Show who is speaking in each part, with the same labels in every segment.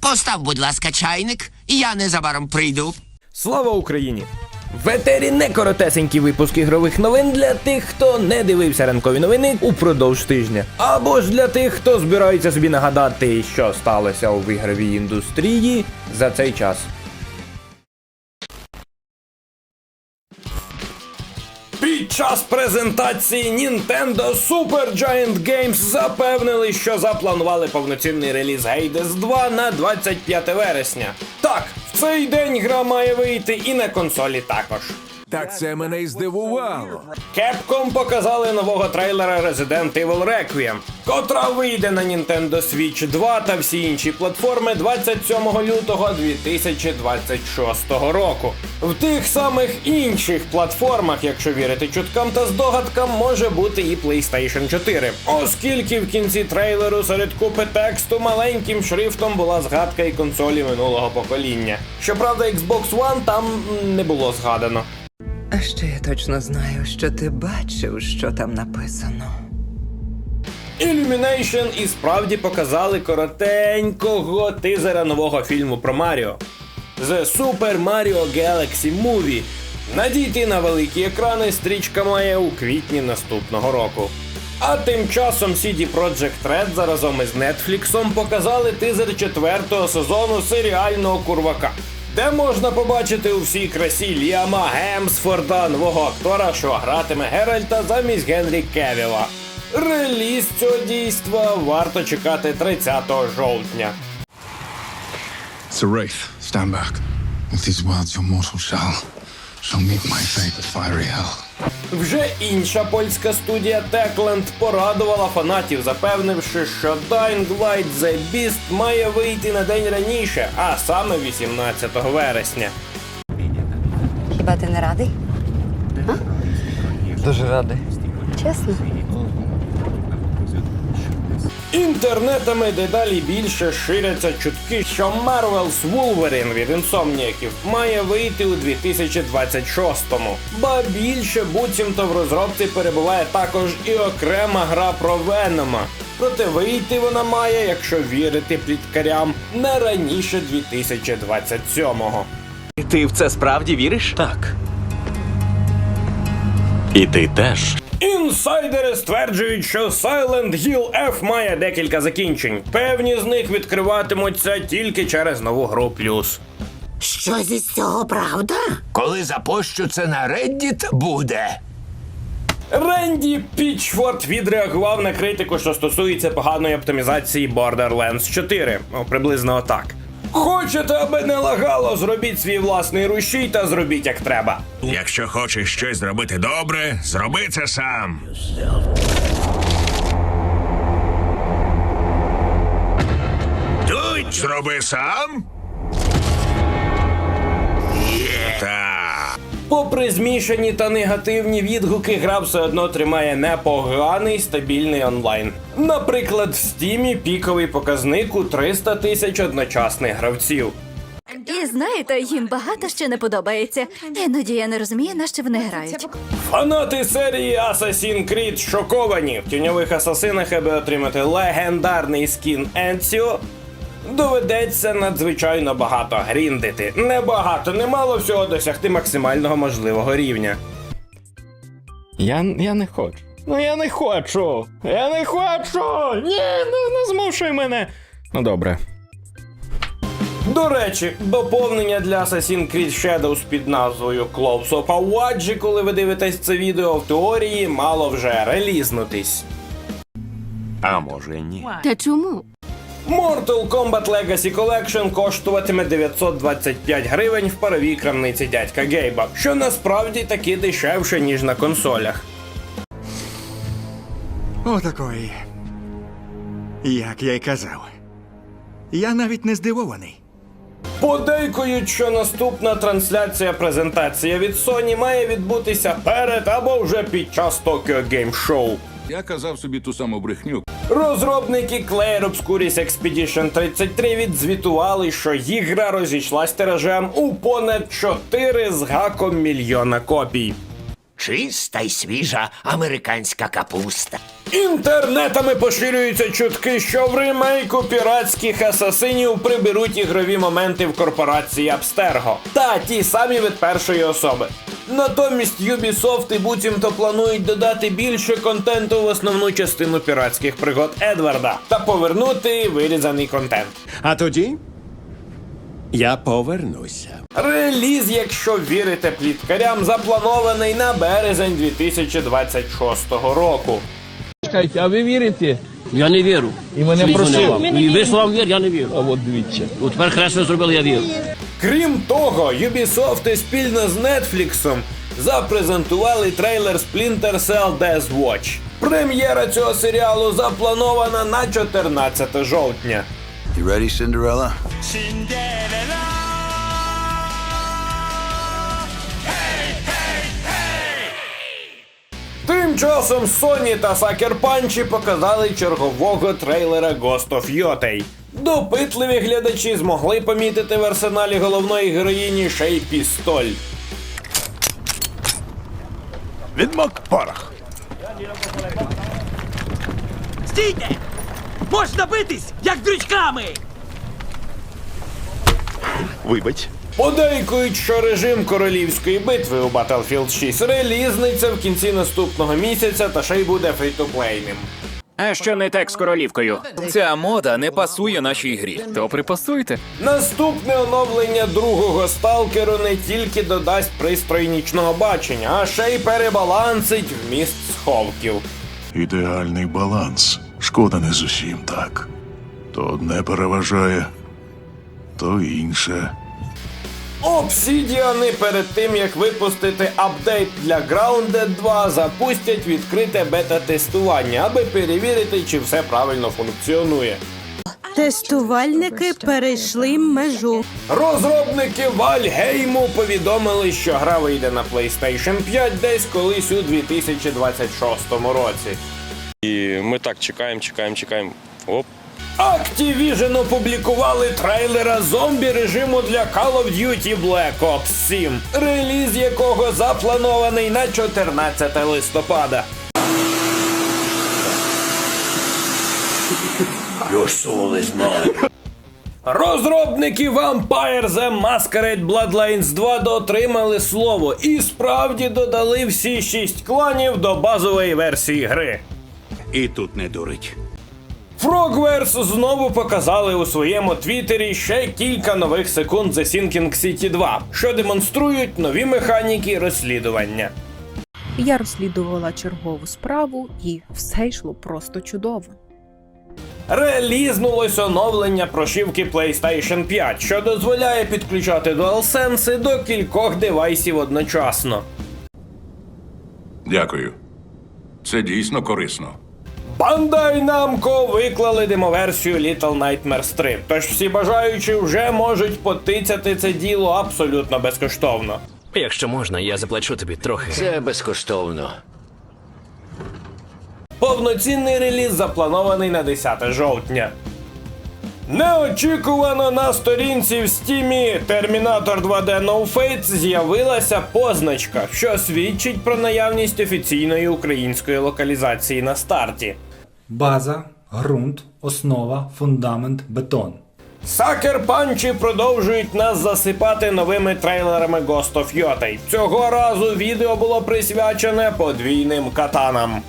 Speaker 1: Постав, будь ласка, чайник, і я незабаром прийду.
Speaker 2: Слава Україні! В етері не коротесенький випуск ігрових новин для тих, хто не дивився ранкові новини упродовж тижня. Або ж для тих, хто збирається собі нагадати, що сталося у ігровій індустрії за цей час. Під час презентації Nintendo Super Giant Games запевнили, що запланували повноцінний реліз Hades 2 на 25 вересня. Так, в цей день гра має вийти і на консолі також.
Speaker 3: Так це мене й здивувало.
Speaker 2: Capcom показали нового трейлера Resident Evil Requiem, котра вийде на Nintendo Switch 2 та всі інші платформи 27 лютого 2026 року. В тих самих інших платформах, якщо вірити чуткам та здогадкам, може бути і PlayStation 4. Оскільки в кінці трейлеру серед купи тексту маленьким шрифтом була згадка і консолі минулого покоління. Щоправда, Xbox One там не було згадано.
Speaker 4: А ще я точно знаю, що ти бачив, що там написано.
Speaker 2: Illumination і справді показали коротенького тизера нового фільму про Маріо. The Super Mario Galaxy Movie. Надійти на великі екрани стрічка має у квітні наступного року. А тим часом CD Projekt Red заразом із Netflix показали тизер четвертого сезону серіального курвака, де можна побачити у всій красі Ліама Гемсфорда, нового актора, що гратиме Геральта замість Генрі Кевіла. Реліз цього дійства варто чекати 30 жовтня.
Speaker 5: It's a wraith. With these words, your mortal shall shall meet my fate with fiery hell.
Speaker 2: Вже інша польська студія Techland порадувала фанатів, запевнивши, що Dying Light The Beast має вийти на день раніше, а саме 18 вересня.
Speaker 6: Хіба ти не радий?
Speaker 4: Дуже радий.
Speaker 6: Чесно?
Speaker 2: Інтернетами дедалі більше ширяться чутки, що Marvel's Wolverine від інсомніяків має вийти у 2026-му. Ба більше буцімто в розробці перебуває також і окрема гра про Венома. Проте вийти вона має, якщо вірити пліткарям, не раніше 2027-го.
Speaker 7: Ти в це справді віриш? Так. І ти теж.
Speaker 2: Інсайдери стверджують, що Silent Hill F має декілька закінчень. Певні з них відкриватимуться тільки через нову гру плюс.
Speaker 8: Щось із цього правда?
Speaker 1: Коли запощу це на Reddit, буде.
Speaker 2: Ренді Пічфорд відреагував на критику, що стосується поганої оптимізації Borderlands 4. Ну, приблизно отак. Хочете, аби не лагало, зробіть свій власний рушій та зробіть як треба.
Speaker 9: Якщо хочеш щось зробити добре, зроби це сам. Тут зроби сам.
Speaker 2: Попри змішані та негативні відгуки, гра все одно тримає непоганий стабільний онлайн. Наприклад, в стімі піковий показник у 300 тисяч одночасних гравців.
Speaker 6: І знаєте, їм багато ще не подобається. Іноді я не розумію, на що вони грають.
Speaker 2: Фанати серії Assassin's Creed шоковані. В тіньових асасинах, аби отримати легендарний скін Енсіо, доведеться надзвичайно багато гріндити. Небагато, немало всього досягти максимального можливого рівня.
Speaker 7: Я, я не хочу. Ну я не хочу. Я не хочу. Ні, ну не змушуй мене. Ну добре.
Speaker 2: До речі, доповнення для Assassin's Creed Shadows під назвою Close of Awaji, коли ви дивитесь це відео, в теорії мало вже релізнутись.
Speaker 7: А може ні.
Speaker 6: Та чому?
Speaker 2: Mortal Kombat Legacy Collection коштуватиме 925 гривень в паровій крамниці дядька Гейба, що насправді таки дешевше, ніж на консолях.
Speaker 10: Отакої. Як я й казав. Я навіть не здивований.
Speaker 2: Подейкують, що наступна трансляція презентація від Sony має відбутися перед або вже під час Tokyo Game Show.
Speaker 3: Я казав собі ту саму брехню.
Speaker 2: Розробники Clair Obscuris Expedition 33 відзвітували, що їх гра розійшлась тиражем у понад 4 з гаком мільйона копій.
Speaker 1: Чиста й свіжа американська капуста.
Speaker 2: Інтернетами поширюються чутки, що в ремейку піратських асасинів приберуть ігрові моменти в корпорації Абстерго. Та ті самі від першої особи. Натомість Ubisoft і буцімто планують додати більше контенту в основну частину піратських пригод Едварда та повернути вирізаний контент.
Speaker 10: А тоді я повернуся.
Speaker 2: Реліз, якщо вірите пліткарям, запланований на березень 2026 року.
Speaker 11: А ви вірите?
Speaker 12: Я не вірю.
Speaker 11: І мене просив.
Speaker 12: І ви словам вір, я не вірю.
Speaker 11: А от дивіться.
Speaker 12: От тепер хресно зробили, я вірю.
Speaker 2: Крім того, Ubisoft і спільно з Netflix запрезентували трейлер Splinter Cell Death Watch. Прем'єра цього серіалу запланована на 14 жовтня.
Speaker 5: You ready, Cinderella?
Speaker 2: Тим часом Sony та Sucker Punch показали чергового трейлера Ghost of Yotei. Допитливі глядачі змогли помітити в арсеналі головної героїні ще й пістоль.
Speaker 10: Відмок порох.
Speaker 11: Стійте! Можна битись, як дрючками!
Speaker 10: Вибач.
Speaker 2: Подейкують, що режим королівської битви у Battlefield 6 релізниться в кінці наступного місяця та ще й буде фрі-то-плейним.
Speaker 11: А що не так з королівкою? Ця мода не пасує нашій грі. То припасуйте.
Speaker 2: Наступне оновлення другого сталкеру не тільки додасть пристрої нічного бачення, а ще й перебалансить вміст сховків.
Speaker 5: Ідеальний баланс. Шкода не з усім так. То одне переважає, то інше.
Speaker 2: Обсідіани перед тим як випустити апдейт для Grounded 2, запустять відкрите бета-тестування, аби перевірити, чи все правильно функціонує.
Speaker 8: Тестувальники перейшли межу.
Speaker 2: Розробники Вальгейму повідомили, що гра вийде на PlayStation 5 десь колись у 2026 році.
Speaker 11: І ми так чекаємо, чекаємо, чекаємо. Оп.
Speaker 2: Activision опублікували трейлера зомбі режиму для Call of Duty Black Ops 7, реліз якого запланований на 14 листопада. Розробники Vampire The Masquerade Bloodlines 2 дотримали слово і справді додали всі шість кланів до базової версії гри.
Speaker 10: І тут не дурить.
Speaker 2: Frogwares знову показали у своєму твіттері ще кілька нових секунд The Sinking City 2, що демонструють нові механіки розслідування.
Speaker 8: Я розслідувала чергову справу, і все йшло просто чудово.
Speaker 2: Релізнулось оновлення прошивки PlayStation 5, що дозволяє підключати DualSense до кількох девайсів одночасно.
Speaker 3: Дякую. Це дійсно корисно.
Speaker 2: Bandai Namco виклали демоверсію Little Nightmares 3, тож всі бажаючі вже можуть потицяти це діло абсолютно безкоштовно.
Speaker 11: Якщо можна, я заплачу тобі трохи.
Speaker 1: Це безкоштовно.
Speaker 2: Повноцінний реліз запланований на 10 жовтня. Неочікувано на сторінці в стімі Terminator 2D No Fate з'явилася позначка, що свідчить про наявність офіційної української локалізації на старті.
Speaker 11: База, ґрунт, основа, фундамент, бетон.
Speaker 2: Сакер панчі продовжують нас засипати новими трейлерами Ghost of Yotei. Цього разу відео було присвячене подвійним катанам.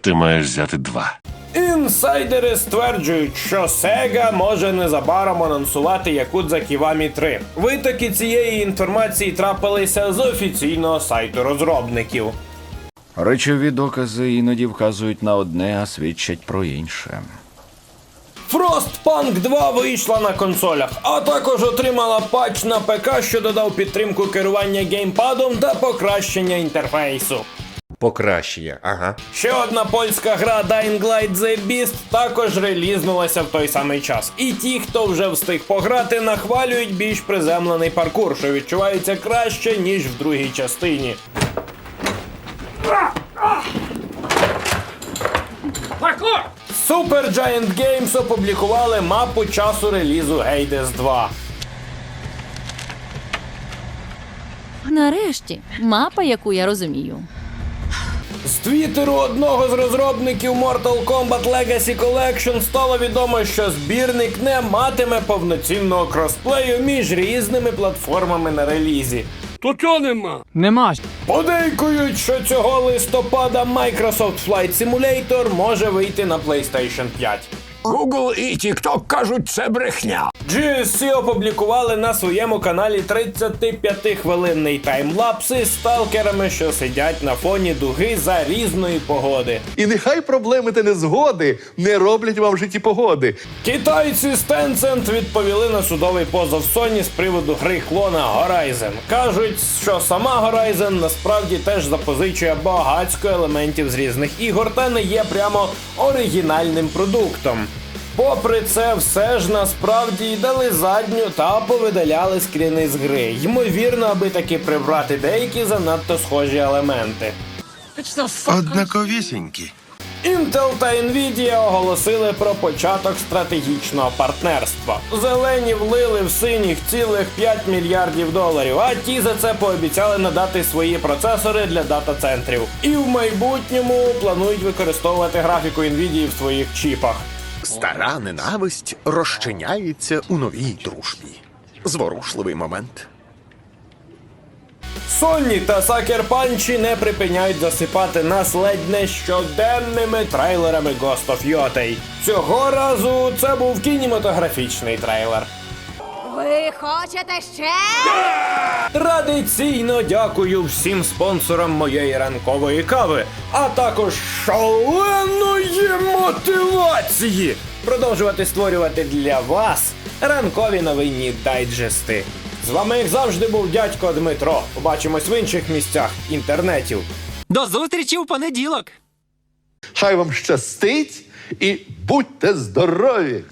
Speaker 9: Ти маєш взяти два.
Speaker 2: Інсайдери стверджують, що Sega може незабаром анонсувати Якудза Ківамі 3. Витоки цієї інформації трапилися з офіційного сайту розробників.
Speaker 13: Речові докази іноді вказують на одне, а свідчать про інше.
Speaker 2: Frostpunk 2 вийшла на консолях, а також отримала патч на ПК, що додав підтримку керування геймпадом та покращення інтерфейсу.
Speaker 1: Покращення, ага.
Speaker 2: Ще одна польська гра Dying Light The Beast також релізнулася в той самий час. І ті, хто вже встиг пограти, нахвалюють більш приземлений паркур, що відчувається краще, ніж в другій частині.
Speaker 11: Паркур!
Speaker 2: Super Giant Games опублікували мапу часу релізу Hades 2.
Speaker 6: Нарешті, мапа, яку я розумію.
Speaker 2: З твіттеру одного з розробників Mortal Kombat Legacy Collection стало відомо, що збірник не матиме повноцінного кросплею між різними платформами на релізі.
Speaker 12: То чого нема?
Speaker 8: Нема.
Speaker 2: Подейкують, що цього листопада Microsoft Flight Simulator може вийти на PlayStation 5.
Speaker 1: Google і TikTok кажуть, це брехня.
Speaker 2: GSC опублікували на своєму каналі 35-хвилинний таймлапс із сталкерами, що сидять на фоні дуги за різної погоди.
Speaker 14: І нехай проблеми та незгоди не роблять вам в житті погоди.
Speaker 2: Китайці з Tencent відповіли на судовий позов Sony з приводу гри клона Horizon. Кажуть, що сама Horizon насправді теж запозичує багатько елементів з різних ігор та не є прямо оригінальним продуктом. Попри це, все ж насправді й дали задню та повидаляли скріни з гри. Ймовірно, аби таки прибрати деякі занадто схожі елементи.
Speaker 9: Однаковісінькі.
Speaker 2: Intel та Nvidia оголосили про початок стратегічного партнерства. Зелені влили в синіх цілих 5 мільярдів доларів, а ті за це пообіцяли надати свої процесори для дата-центрів. І в майбутньому планують використовувати графіку Nvidia в своїх чіпах.
Speaker 9: Стара ненависть розчиняється у новій дружбі. Зворушливий момент.
Speaker 2: Сонні та Сакерпанчі не припиняють засипати нас ледь не щоденними трейлерами Ghost of Yotei. Цього разу це був кінематографічний трейлер.
Speaker 6: Ви хочете ще?
Speaker 2: Традиційно дякую всім спонсорам моєї ранкової кави, а також шаленої мотивації продовжувати створювати для вас ранкові новинні дайджести. З вами, як завжди, був дядько Дмитро. Побачимось в інших місцях інтернетів.
Speaker 11: До зустрічі у понеділок!
Speaker 14: Хай вам щастить і будьте здорові!